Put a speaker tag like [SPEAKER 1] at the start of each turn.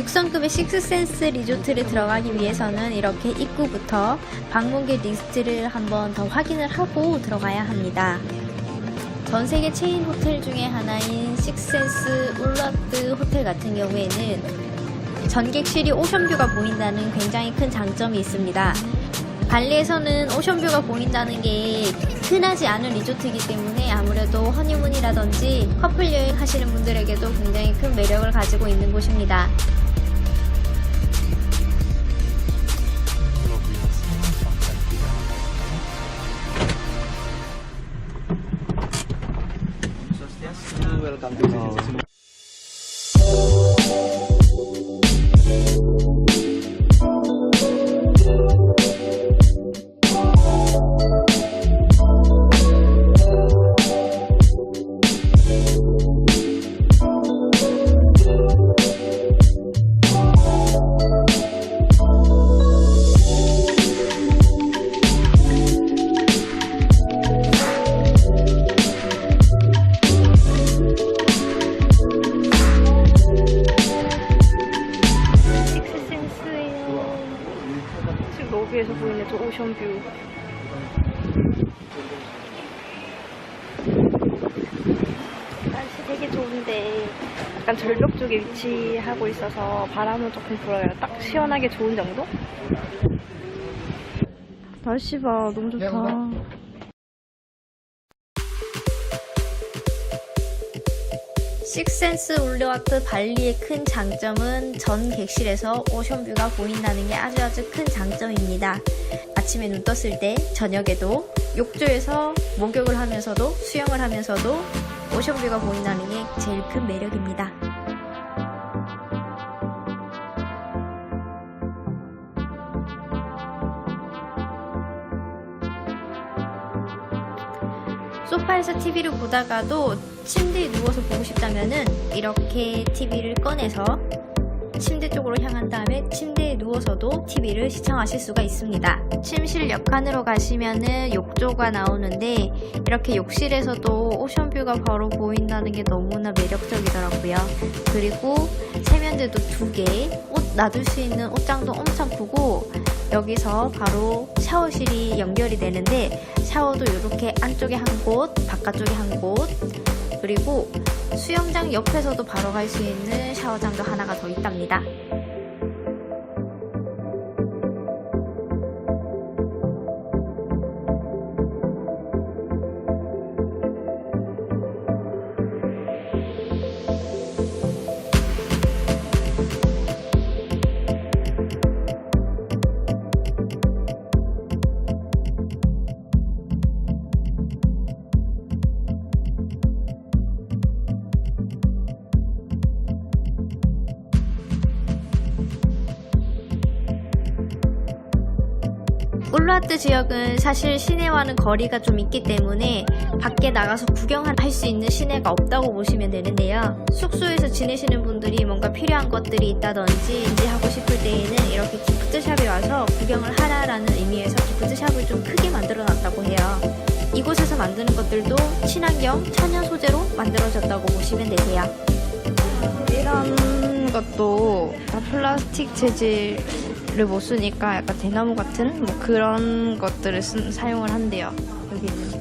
[SPEAKER 1] 최상급의 식스센스 리조트를 들어가기 위해서는 이렇게 입구부터 방문객 리스트를 한번 더 확인을 하고 들어가야 합니다. 전 세계 체인 호텔 중에 하나인 식스센스 울라트 호텔 같은 경우에는 전객실이 오션뷰가 보인다는 굉장히 큰 장점이 있습니다. 발리에서는 오션뷰가 보인다는 게 흔하지 않은 리조트이기 때문에 아무래도 허니문이라든지 커플 여행 하시는 분들에게도 굉장히 큰 매력을 가지고 있는 곳입니다.
[SPEAKER 2] 为了感动自己 로비에서 보이는 저 오션뷰. 날씨 되게 좋은데 약간 절벽 쪽에 위치하고 있어서 바람은 조금 불어요. 딱 시원하게 좋은 정도? 날씨 봐 너무 좋다.
[SPEAKER 1] 식센스 울려와트 발리의 큰 장점은 전 객실에서 오션뷰가 보인다는 게 아주 아주 큰 장점입니다. 아침에 눈 떴을 때 저녁에도 욕조에서 목욕을 하면서도 수영을 하면서도 오션뷰가 보인다는 게 제일 큰 매력입니다. 소파에서 TV를 보다가도 침대에 누워서 보고 싶다면은 이렇게 TV를 꺼내서 침대 쪽으로 향한 다음에 침대에 누워서도 TV를 시청하실 수가 있습니다. 침실 옆칸으로 가시면은 욕조가 나오는데 이렇게 욕실에서도 오션뷰가 바로 보인다는 게 너무나 매력적이더라고요. 그리고 세면대도 두 개, 옷 놔둘 수 있는 옷장도 엄청 크고 여기서 바로 샤워실이 연결이 되는데 샤워도 이렇게 안쪽에 한 곳, 바깥쪽에 한 곳, 그리고 수영장 옆에서도 바로 갈 수 있는 샤워장도 하나가 더 있답니다. 울라트 지역은 사실 시내와는 거리가 좀 있기 때문에 밖에 나가서 구경할 수 있는 시내가 없다고 보시면 되는데요. 숙소에서 지내시는 분들이 뭔가 필요한 것들이 있다든지 이제 하고 싶을 때에는 이렇게 기프트샵에 와서 구경을 하라라는 의미에서 기프트샵을 좀 크게 만들어 놨다고 해요. 이곳에서 만드는 것들도 친환경, 천연 소재로 만들어졌다고 보시면 되세요.
[SPEAKER 2] 이런 것도 다 플라스틱 재질을 를못 쓰니까 약간 대나무 같은 뭐 그런 것들을 쓴, 사용을 한대요. 여기는.